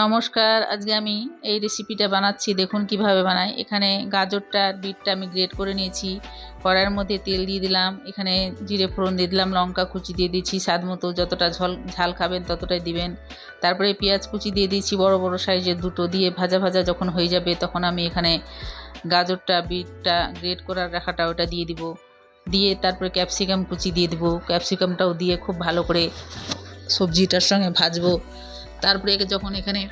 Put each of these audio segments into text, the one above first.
নমস্কার, আজকে আমি এই রেসিপিটা বানাচ্ছি। দেখুন কীভাবে বানাই। এখানে গাজরটা বিটটা আমি গ্রেট করে নিয়েছি। কড়াইয়ের মধ্যে তেল দিয়ে দিলাম। এখানে জিরে ফোড়ন দিয়ে দিলাম, লঙ্কা কুচি দিয়ে দিচ্ছি স্বাদ মতো। যতটা ঝল, ঝাল খাবেন ততটাই দিবেন। তারপরে পেঁয়াজ কুচি দিয়ে দিয়েছি বড় বড় সাইজের দুটো দিয়ে। ভাজা ভাজা যখন হয়ে যাবে তখন আমি এখানে গাজরটা, বিটটা গ্রেট করার রাখাটা ওটা দিয়ে দিব। দিয়ে তারপরে ক্যাপসিকাম কুচি দিয়ে দিব। ক্যাপসিকামটাও দিয়ে খুব ভালো করে সবজিটার সঙ্গে ভাজবো। তারপরে একে যখন এখানে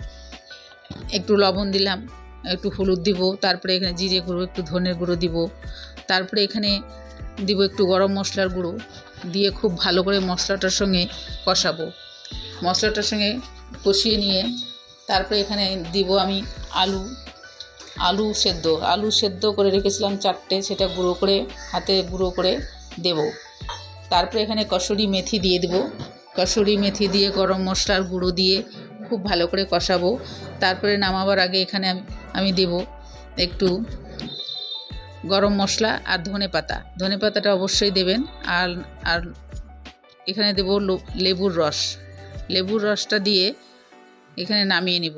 একটু লবণ দিলাম, একটু হলুদ দিব, তারপরে এখানে জিরে গুঁড়ো, একটু ধনের গুঁড়ো দিব, তারপরে এখানে দিব একটু গরম মশলার গুঁড়ো, দিয়ে খুব ভালো করে মশলাটার সঙ্গে কষাবো। মশলাটার সঙ্গে কষিয়ে নিয়ে তারপরে এখানে দিব আমি আলু আলু সেদ্ধ। আলু সেদ্ধ করে রেখেছিলাম চারটে, সেটা গুঁড়ো করে, হাতে গুঁড়ো করে দেব। তারপরে এখানে কসুরি মেথি দিয়ে দেবো। কসুরি মেথি দিয়ে গরম মশলার গুঁড়ো দিয়ে খুব ভালো করে কষাবো। তারপরে নামাবার আগে এখানে আমি দেব একটু গরম মশলা আর ধনে পাতা। ধনে পাতাটা অবশ্যই দেবেন আর আর এখানে দেব লেবুর রস। লেবুর রসটা দিয়ে এখানে নামিয়ে নেব।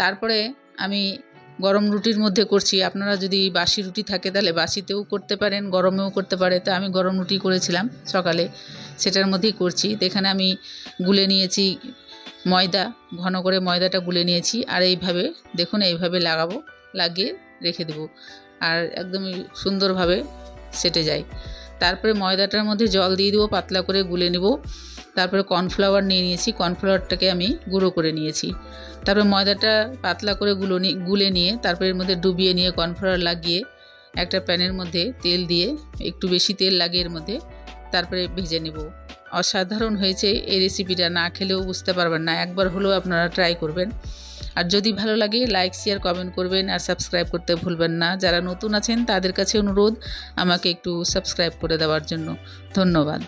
তারপরে আমি গরম রুটির মধ্যে করছি। আপনারা যদি বাসি রুটি থাকে তাহলে বাসিতেও করতে পারেন, গরমেও করতে পারে। তো আমি গরম রুটি করেছিলাম সকালে, সেটার মধ্যেই করছি। তো এখানে আমি গুলে নিয়েছি ময়দা, ঘন করে ময়দাটা গুলে নিয়েছি আর এইভাবে, দেখুন এইভাবে লাগাবো, লাগিয়ে রেখে দেবো। আর একদমই সুন্দরভাবে সেটে যায়। তারপরে ময়দাটার মধ্যে জল দিয়ে দেবো, পাতলা করে গুলে নেব। তারপরে কর্নফ্লাওয়ার নিয়ে নিয়েছি, কর্নফ্লাওয়ারটাকে আমি গুঁড়ো করে নিয়েছি। তারপরে ময়দাটা পাতলা করে গুলো গুলে নিয়ে, তারপরে এর মধ্যে ডুবিয়ে নিয়ে কর্নফ্লাওয়ার লাগিয়ে একটা প্যানের মধ্যে তেল দিয়ে, একটু বেশি তেল লাগিয়ে এর মধ্যে তারপরে ভেজে নেব। অসাধারণ হয়েছে এই রেসিপিটা না খেলেও বুঝতে পারবেন না। একবার হলেও আপনারা ট্রাই করবেন। আর যদি ভালো লাগে লাইক শেয়ার কমেন্ট করবেন আর সাবস্ক্রাইব করতে ভুলবেন না। যারা নতুন আছেন, তাদের কাছে অনুরোধ আমাকে একটু সাবস্ক্রাইব করে দেওয়ার জন্য। ধন্যবাদ।